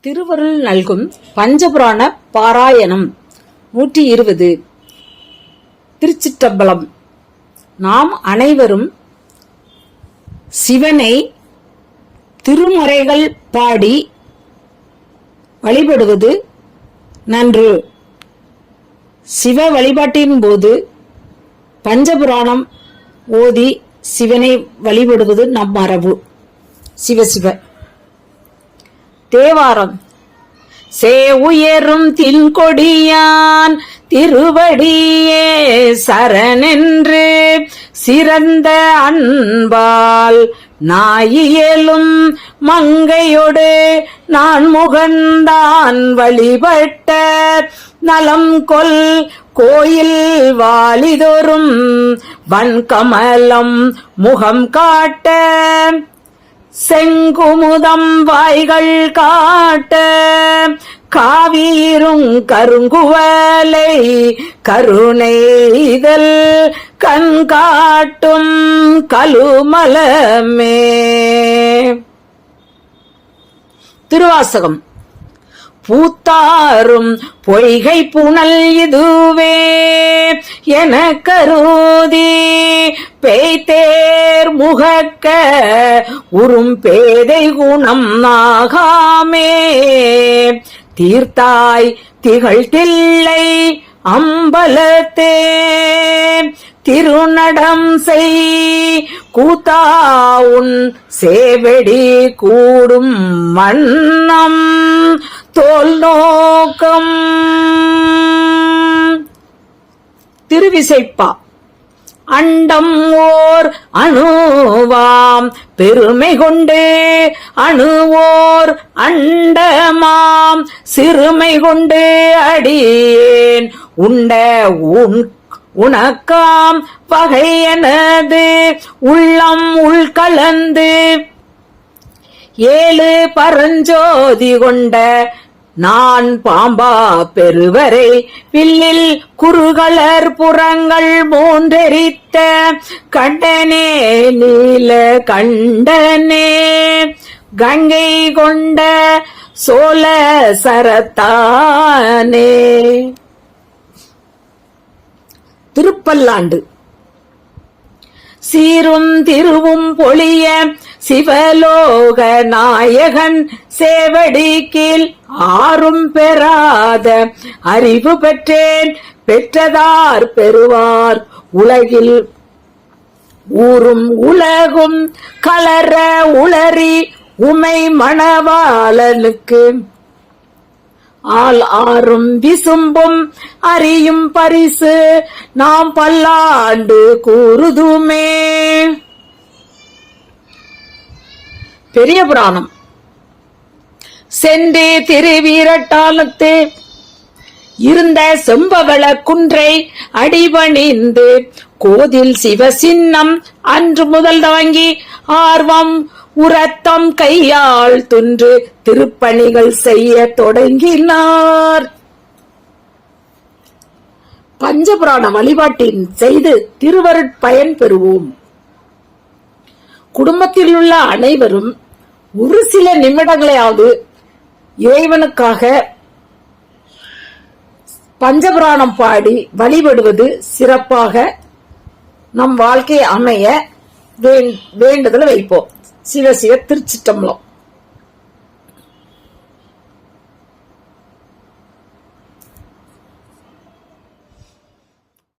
திருவருள் நல்கும் பஞ்சபுராண பாராயணம். நூற்றி இருபது. திருச்சிற்றம்பலம். நாம் அனைவரும் சிவனை திருமுறைகள் பாடி வழிபடுவது நன்று. சிவ வழிபாட்டின் போது பஞ்சபுராணம் ஓதி சிவனை வழிபடுவது நம் மரபு. சிவசிவ தேவாரம். சே உயரும் தின்கொடியான் திருவடியே சரணென்று சிறந்த அன்பால் நாயியலும் மங்கையொடு நான் முகந்தான் வழிபட்ட நலம் கொல் கோயில் வாலிதொரும் வன்கமலம் முகம் காட்ட செங்குமுதம் வாய்கள் காட்ட காவீரும் கருங்குவலை கருணை இதழ் கண் காட்டும் கலுமலமே. திருவாசகம். பூத்தாரும் பொய்கை புனல் இதுவே என கருதி பெய்தே முகக்க உறும் பேதை குணம் நாகாமே. தீர்த்தாய் திகழ்தில்லை அம்பலத்தே. திருநடம் செய் கூத்தாவுன் சேவடி கூடும் மன்னம் தோல் நோக்கம். திருவிசைப்பா. அண்டம் ஓர் அணுவாம். பெருமை கொண்டு அணுவோர் அண்டமாம். சிறுமை கொண்டு அடியேன். உண்ட உன் உனக்காம் வகையனது உள்ளம் உள்கலந்து ஏழு பரஞ்சோதி கொண்ட நான் பாம்பா பெருவரை வில்லில் குறுகளர் புறங்கள் மூன்றெரித்த கண்டனே நீல கண்டனே. கங்கை கொண்ட சோழ சரத்தானே. திருப்பல்லாண்டு. சீரும் திருவும் பொழிய சிவலோக நாயகன் சேவடி கீழ் ஆறும் பெறாத அறிவு பெற்றேன் பெற்றதார் பெறுவார் உலகில். ஊரும் உலகும் கலர உளறி உமை மணவாளனுக்கு ஆள் ஆறும் விசும்பும் அறியும் பரிசு நாம் பல்லாண்டு கூறுதுமே. பெரிய புராணம். சென்றே திருவீரட்டாலத்தே இருந்த செம்பவள குன்றை அடிபணிந்து கோதில் சிவசின்னம் அன்று முதல் தாங்கி ஆர்வம் உரத்தம் கையால் துன்று திருப்பணிகள் செய்ய தொடங்கினார். பஞ்சபுராண வழிபாட்டின் செய்து திருவருட்பயன் பெறுவோம். குடும்பத்தில் உள்ள அனைவரும் ஒரு சில நிமிடங்களையாவது இறைவனுக்காக பஞ்சபுராணம் பாடி வழிபடுவது சிறப்பாக நம் வாழ்க்கை அமைய வேண்டுதலை வைப்போம். சிவ சிவ திருச்சிட்டம்பலம்